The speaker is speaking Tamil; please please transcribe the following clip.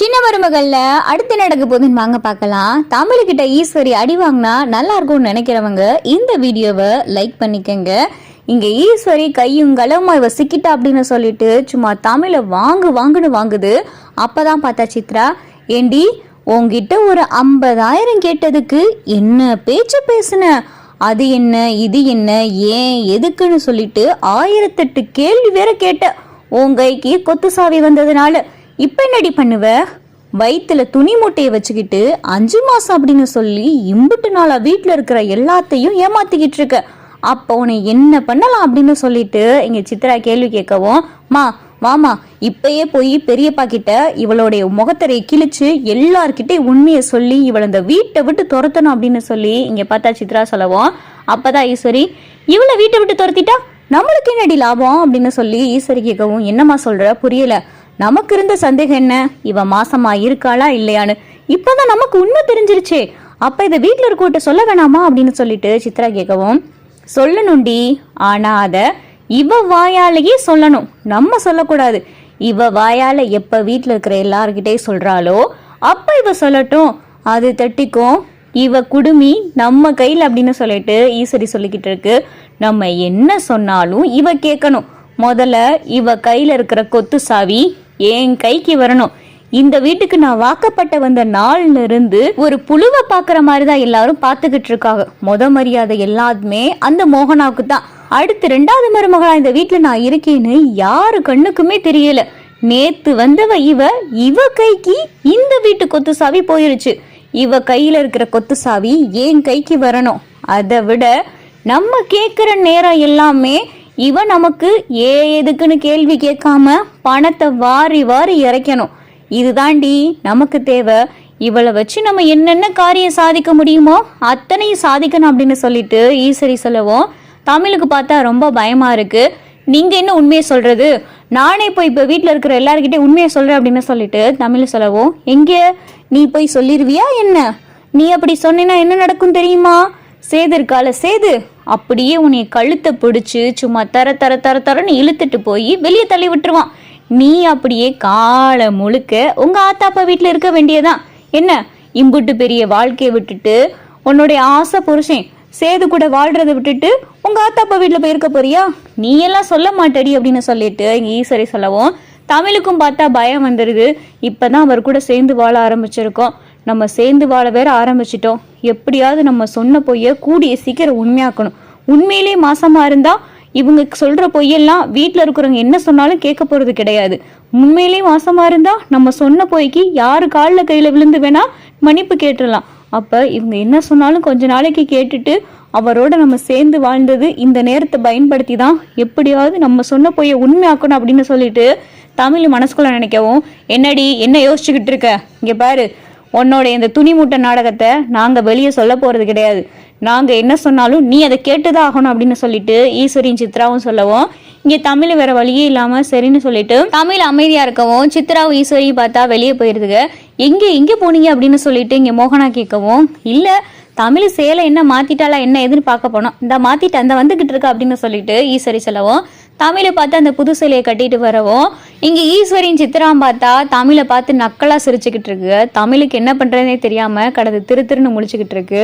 சின்ன மருமகள்ல அடுத்து நடக்க போகுதுன்னு வாங்க பார்க்கலாம். தமிழ்கிட்ட ஈஸ்வரி அடி வாங்கினா நல்லா இருக்கும்னு நினைக்கிறவங்க இந்த வீடியோவை லைக் பண்ணிக்கங்க. இங்க ஈஸ்வரி கையும் கலவுமா இவ சிக்கிட்டா அப்படின்னு சொல்லிட்டு சும்மா தமிழை வாங்கு வாங்குன்னு வாங்குது. அப்பதான் பார்த்தா சித்ரா ஏண்டி உங்ககிட்ட ஒரு ஐம்பதாயிரம் கேட்டதுக்கு என்ன பேச்சு பேசுன? அது என்ன இது என்ன ஏன் எதுக்குன்னு சொல்லிட்டு ஆயிரத்தெட்டு கேள்வி வேற கேட்ட. உன் கைக்கு கொத்து சாவி வந்ததுனால இப்ப என்னடி பண்ணுவ? வயிற்றுல துணி மூட்டையை வச்சுக்கிட்டு அஞ்சு மாசம் அப்படின்னு சொல்லி இம்புட்டு நாளா வீட்டுல இருக்கிற எல்லாத்தையும் ஏமாத்திக்கிட்டு இருக்க. அப்போ உன்னை என்ன பண்ணலாம் அப்படின்னு சொல்லிட்டு இங்க சித்ரா கேள்வி கேட்கவும் மா வாமா இப்பயே போய் பெரியப்பா கிட்ட இவளுடைய முகத்தரை கிழிச்சு எல்லார்கிட்டயும் உண்மையை சொல்லி இவளை இந்த வீட்டை விட்டு துரத்தணும் அப்படின்னு சொல்லி இங்க பார்த்தா சித்ரா சொல்லவும் அப்பதான் ஈஸ்வரி இவளை வீட்டை விட்டு துரத்திட்டா? நம்மளுக்கு என்னடி லாபம்? அப்படின்னு சொல்லி ஈஸ்வரி கேட்கவும் என்னம்மா சொல்ற? புரியல. நமக்கு இருந்த சந்தேகம் என்ன? இவ மாசமா இருக்காளா இல்லையான்னு. இப்பதான் நமக்கு உண்மை தெரிஞ்சிருச்சே. அப்ப இதை வீட்டுல இருக்கவட்ட சொல்ல வேணாமா அப்படின்னு சொல்லிட்டு சித்ரா கேட்கவும் சொல்லணும்டி. ஆனா அத இவ வாயாலேயே சொல்லணும். நம்ம சொல்லக்கூடாது. இவ வாயால எப்ப வீட்டில் இருக்கிற எல்லார்கிட்டயும் சொல்றாளோ அப்ப இவ சொல்லட்டும். அது தட்டிக்கும். இவ குடுமி நம்ம கையில் அப்படின்னு சொல்லிட்டு ஈஸ்வரி சொல்லிக்கிட்டு இருக்கு. நம்ம என்ன சொன்னாலும் இவ கேட்கணும். முதல்ல இவ கையில இருக்கிற கொத்து சாவி என் கைக்கு வரணும். இந்த வீட்டுக்கு நான் வாக்கப்பட்ட வந்த நாள்ல இருந்து ஒரு புழுவை பாக்குற மாதிரி தான் எல்லாரும் பார்த்துக்கிட்டு இருக்காங்க. முத மரியாதை எல்லாத்துமே அந்த மோகனாவுக்கு தான். அடுத்து ரெண்டாவது மருமகளா இந்த வீட்டுல நான் இருக்கேன்னு யாரு கண்ணுக்குமே தெரியல. நேத்து வந்தவ இவ இவ கைக்கு இந்த வீட்டு கொத்து சாவி போயிருச்சு. இவ கையில இருக்கிற கொத்து சாவி என் கைக்கு வரணும். அதை விட நம்ம கேட்குற நேரம் எல்லாமே இவன் நமக்கு ஏ எதுக்குன்னு கேள்வி கேட்காம பணத்தை வாரி வாரி இறைக்கணும். இதுதாண்டி நமக்கு தேவை இவளை வச்சு நம்ம என்னென்ன காரியம் சாதிக்க முடியுமோ அத்தனையும் சாதிக்கணும் அப்படின்னு சொல்லிட்டு ஈஸ்வரி சொல்லவும். தமிழுக்கு பார்த்தா ரொம்ப பயமா இருக்கு. நீங்க என்ன உண்மையை சொல்றது? நானே போய் இப்போ வீட்டில் இருக்கிற எல்லாருக்கிட்டே உண்மையை சொல்றேன் அப்படின்னு சொல்லிட்டு தமிழ் சொல்லவும். எங்கே? நீ போய் சொல்லிடுவியா என்ன? நீ அப்படி சொன்னேன்னா என்ன நடக்கும் தெரியுமா? சேது இருக்கால சேது. அப்படியே உன்னை கழுத்தை பிடிச்சி சும்மா தர தர தர தரன்னு இழுத்துட்டு போய் வெளியே தள்ளி விட்டுருவான். நீ அப்படியே காலை முழுக்க உங்க ஆத்தாப்பா வீட்டில் இருக்க வேண்டியதான் என்ன? இம்புட்டு பெரிய வாழ்க்கையை விட்டுட்டு உன்னுடைய ஆசை புருஷன் சேது கூட வாழ்கிறத விட்டுட்டு உங்க ஆத்தாப்பா வீட்டில் போயிருக்க போறியா? நீ எல்லாம் சொல்ல மாட்டடி அப்படின்னு சொல்லிட்டு இங்க ஈஸ்வரி சொல்லவும் தமிழுக்கும் பார்த்தா பயம் வந்துடுது இப்பதான் அவர் கூட சேர்ந்து வாழ ஆரம்பிச்சிருக்கோம். நம்ம சேர்ந்து வாழ வேற ஆரம்பிச்சிட்டோம். எப்படியாவது நம்ம சொன்ன பொய்ய கூடிய சீக்கிரம் உண்மையாக்கணும். உண்மையிலே மாசமா இருந்தா இவங்க சொல்ற பொய்யெல்லாம் வீட்டில் இருக்கிறவங்க என்ன சொன்னாலும் கேட்க போறது கிடையாது. உண்மையிலேயே மாசமா இருந்தா நம்ம சொன்ன பொய்க்கு யாரு காலில் கையில விழுந்து வேணா மன்னிப்பு கேட்டுடலாம். அப்ப இவங்க என்ன சொன்னாலும் கொஞ்ச நாளைக்கு கேட்டுட்டு அவரோட நம்ம சேர்ந்து வாழ்ந்தது இந்த நேரத்தை பயன்படுத்தி தான் எப்படியாவது நம்ம சொன்ன பொய்யை உண்மையாக்கணும் அப்படின்னு சொல்லிட்டு தமிழ் மனசுக்குள்ள நினைக்கவும். என்னடி என்ன யோசிச்சுக்கிட்டு இருக்க? இங்க பாரு உன்னோட இந்த துணிமூட்டை நாடகத்தை நாங்கள் வெளியே சொல்ல போகிறது கிடையாது. நாங்கள் என்ன சொன்னாலும் நீ அதை கேட்டுதான் ஆகணும் அப்படின்னு சொல்லிட்டு ஈஸ்வரியும் சித்ராவும் சொல்லவும் இங்கே தமிழ் வேற வழியே இல்லாமல் சரின்னு சொல்லிட்டு தமிழ் அமைதியாக இருக்கவும் சித்ராவும் ஈஸ்வரியும் பார்த்தா வெளியே போயிருதுங்க. எங்கே எங்கே போனீங்க அப்படின்னு சொல்லிட்டு இங்கே மோகனா கேட்கவும் இல்லை தமிழ் சேலை என்ன மாத்திட்டாலா என்ன எதுன்னு பார்க்க போனோம். இந்த மாத்திட்டு அந்த வந்துகிட்டு இருக்கா அப்படின்னு சொல்லிட்டு ஈஸ்வரி சொல்லவும் தமிழை பார்த்து அந்த புது சிலையை கட்டிட்டு வரவும் இங்க ஈஸ்வரின் சித்திரம் பார்த்தா தமிழை பார்த்து நக்கலாக சிரிச்சுக்கிட்டு இருக்கு. தமிழுக்கு என்ன பண்றதுனே தெரியாமல் கடந்து திரு திருன்னு முடிச்சுக்கிட்டு இருக்கு.